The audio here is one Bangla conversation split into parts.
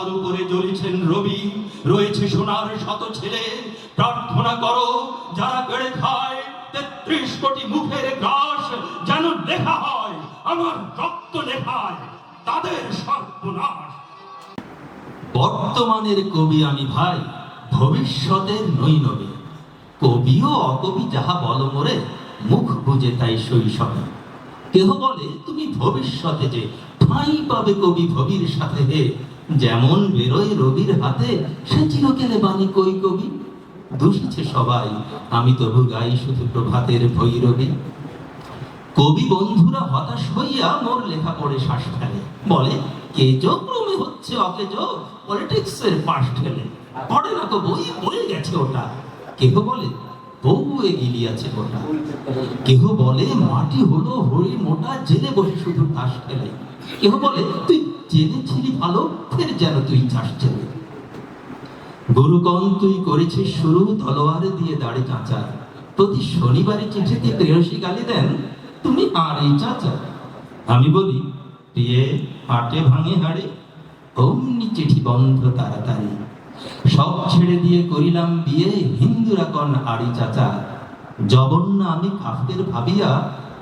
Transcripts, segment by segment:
তার উপরে জ্বলিছেন রবি। রয়েছে সোনার শত ছেলে। প্রার্থনা করো, যারা বেড়ে খায়, তেত্রিশ কোটি মুখের গ্রাস যেন লেখা হয়, আমার রক্ত লেখায়, তাদের সর্বনাশ। বর্তমানের কবি আমি ভাই, ভবিষ্যতের নই নবী কবিও অকবি, যাহা বল মোরে, মুখ বুঝে তাই শৈশবে। কেহ বলে, তুমি ভবিষ্যতে যে ঠাঁই পাবে কবি, ভবির সাথে হে। যেমন বেরোয় রবির হাতে, সে চিরকেলে বাণী কই কবি? দূষিছে সবাই, আমি তবু গাই শুধু প্রভাতের ভৈরবী। কবি বন্ধুরা হতাশ হইয়া মোর লেখা পড়ে শ্বাস ফেলে বলে কেজো ক্রমে হচ্ছে অকেজ? পলিটিক্স এর পাশ ঠেলে। পড়ে না তো বই পড়ে গেছে ওটা। কেহ বলে, বউ গিলিয়াছে ওটা কেহ বলে, মাটি হলো হরি মোটা, জেলে বসে শুধু তাস খেলে। কেহ বলে, তুই জেলে ছিলি ভালো, ফের যেন তুই চাষ ছেলে গুরুকন তুই করেছিস শুরু, তলোয়ার দিয়ে দাড়ি চাঁচা। প্রতি শনিবারে চিঠিতে প্রেয়সী গালি দেন, তুমি আর এই চাচা। আমি বলি, প্রিয়ে, হাটে ভাঙে হাড়ে, অমনি চিঠি বন্ধ তাড়াতাড়ি। সব ছেড়ে দিয়ে করিলাম বিয়ে হিন্দুরা কন আড়ি চাচা। জবন্য আমি কাফের ভাবিয়া,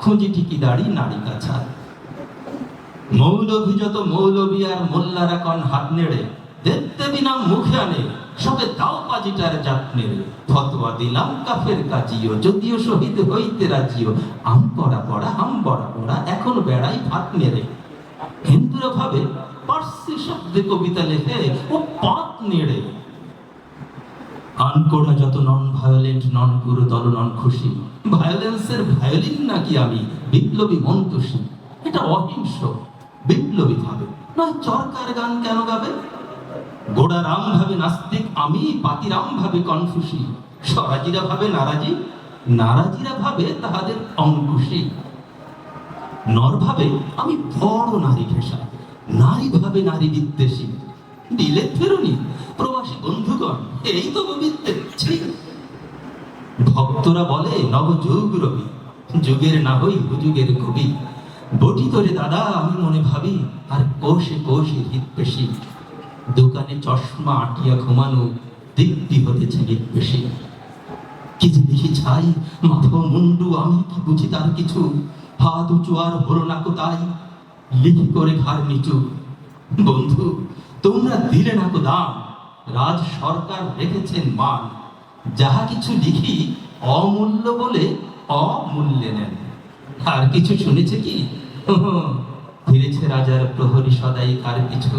খুঁজি ঠিকি দাড়ি নারী কাছা। মৌলভী যত মৌলভী আর মোল্লারা কন হাত নেড়ে, দেখতে বিনাম মুখে আনে, সবে দাও পাজিটার জাত নেড়ে। ফতোয়া দিলাম কাফের কাজিও, যদিও শহীদ হইতে রাজিও। আম পড়া পড়া, হাম পড়া পড়া, এখন বেড়াই ভাত নেড়ে। হিন্দুরা ভাবে পার্সি শব্দে কবিতা লেখে ও পাত নেড়ে। আনকোড়া যত নন ভায়োলেন্ট নন গুরু দল নন খুশি ভায়োলেন্সের ভায়োলিন নাকি আমি, বিপ্লবী মন্তসী এটা অহিংস। বিপ্লবী ভাবে নয় চরকার গান কেন গাবে? গোড়া রাম ভাবে নাস্তিক আমি পাতিরাম ভাবে কনফুসি। স্বরাজিরা ভাবে নারাজি, নারাজিরা ভাবে তাহাদের অঙ্কুশী। নর ভাবে আমি বড় নারী ঘেষা নারী ভাবে নারী বিদ্বেষী। দিলে ফেরুনি, প্রবাসী বন্ধুগণ, এই তো বিদ্বেষ। ভক্তরা বলে, নবযুগ রবি, যুগের না হই হুজুগের কবি। বটি তোরে দাদা, আমি মনে ভাবি, আর কোষে কোষে হিত পেশি দোকানে চশমা আটিয়া ঘুমানো দিব্যি হতেছে হিত পেশি কি যে দেখি ছাই, মাথা মুন্ডু, আমি কি বুঝি তার কিছু? হাত উঁচু আর হলো না কো তাই লিখি করে ঘাড় নিচু। বন্ধু, তোমরা দিলে না কো দাম। রাজ সরকার রেখেছেন মান। যাহা কিছু লিখি অমূল্য বলে অমূল্যে নেন। আর কিছু শুনেছে কি? ফিরেছে রাজার প্রহরী সদাই কার পিছু?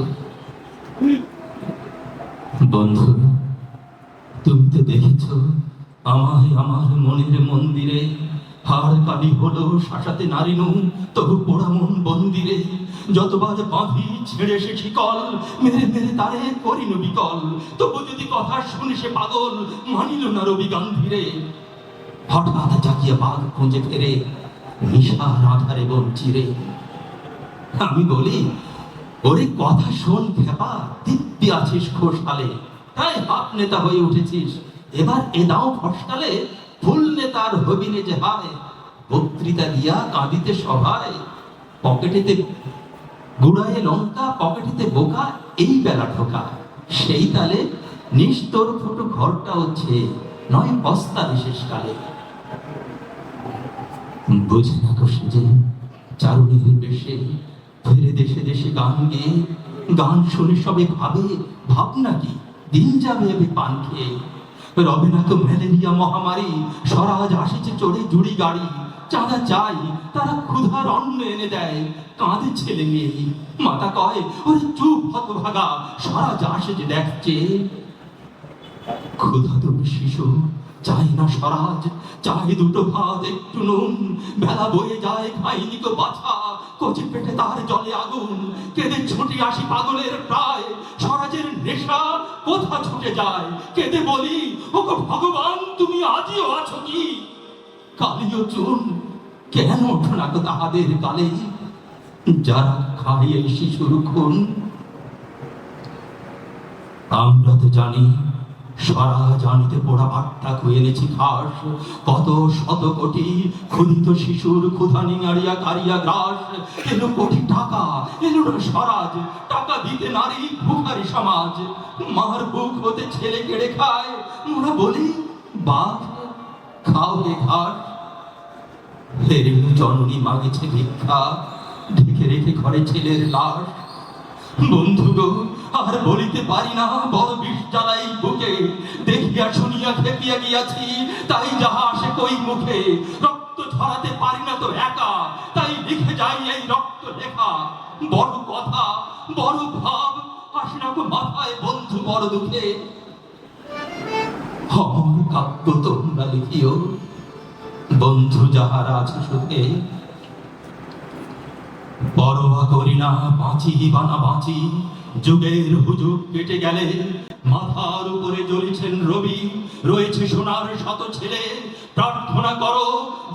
বন্ধু, তুমি তো দেখেছ, আমায় আমার মনের মন্দিরে কালি হলো, শাসাতে নারী নু, তবু পোড়া মন বন্দিরে। যতবার বাঁধি ছেড়ে সে শিকল, মেরে মেরে তারে বিকল। তবু যদি কথা শুনে সে পাগল, মানিল না রবি গান্ধীরে হঠাৎ জাগিয়া বাঘ খুঁজে ফেরে নিশার আধারে বঞ্চিরে। আমি বলি, ওরে কথা শোন খেপা, দিব্যি আছিস খোসালে তাই বাপ নেতা হয়ে উঠেছিস। এবার এ দাও ফসকালে ফুল নেতার হবিনে যে হায়। বক্তৃতা দিয়া কাঁদিতে সভায়, পকেটেতে গুড়ায় লঙ্কা, পকেটেতে বোকা, এই বেলা ঠোকা। সেই তালে নিস্তর ফুটো ঘরটা হচ্ছে নয় বস্তা বিশেষ কালে। বুঝে না তো সেজে চারুণীদের বেশে ফিরে দেশে দেশে গান গেয়ে, গান শুনে সবে ভাবে, ভাবনা কি? দিন যাবে আমি পান খেয়ে। রবে না তো ম্যালেরিয়া মহামারী, স্বরাজ আসেছে চড়ে জুড়ি গাড়ি। চাঁদা চাই তারা ক্ষুধার অন্ন এনে দেয়। কাঁদে ছেলে মেয়ে, মাতা কয়, ওরে চুপ হতভাগা, স্বরাজ আসে যে দেখছে। ক্ষুধা তুমি শিশু চাই না স্বরাজ, চাই দুটো ভাত, একটু নুন। বেলা বয়ে যায়, খাইনি তো বাছা। কচি পেটে তার জলে আগুন। কেঁদে ছুটে আসি পাগলের প্রায়। স্বরাজের নেশা কোথা ছুটে যায়? কেঁদে বলি, ওগো ভগবান, তুমি আজিও আছো কি? কালিও চুন, কেন ওঠো না তো তাহাদের কালে? যারা খাই এই শিশুর খুন, আমরা তো জানি সরা জানিতে পোড়া বার্তা খুয়েনেছি খাস। কত শত কোটি ক্ষুদিত শিশুর ক্ষুধা নিঙাড়িয়া কারিয়া গ্রাস। এলো কোটি টাকা, এলো না স্বরাজ। টাকা দিতে নারী, ভুখারি সমাজ। মার বুক হতে ছেলে কেড়ে খায়। মোরা বলি, বাঘ, খাও হে ঘাট হেরে জননী মাগেছে ভিক্ষা। ঢেকে রেখে ঘরে ছেলের লাশ। বন্ধু আর বলিতে পারি না বড় বিষ জ্বালাই বুকে। দেখিয়া শুনিয়া খেপিয়া গিয়াছি, তাই যাহা আসে কই মুখে। রক্ত ছড়াতে পারি না তো একা, তাই লিখে যাই এই রক্ত লেখা। বড় কথা, বড় ভাব, আসে না গো মাথায় বন্ধু বড় দুঃখে। অমর কাব্য তোমরা লিখিও, বন্ধু যাহারা আছে সুখে পরোয়া করি না, বাঁচি বা না বাঁচি। যুগের হুজুগ কেটে গেলে, মাথার উপরে জ্বলিছেন রবি। রয়েছে সোনার শত ছেলে, প্রার্থনা করো,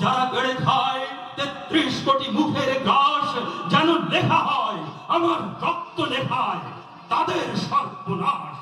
যারা বেড়ে খায়, তেত্রিশ কোটি মুখের গ্রাস যেন লেখা হয়, আমার রক্ত লেখায়, তাদের সর্বনাশ।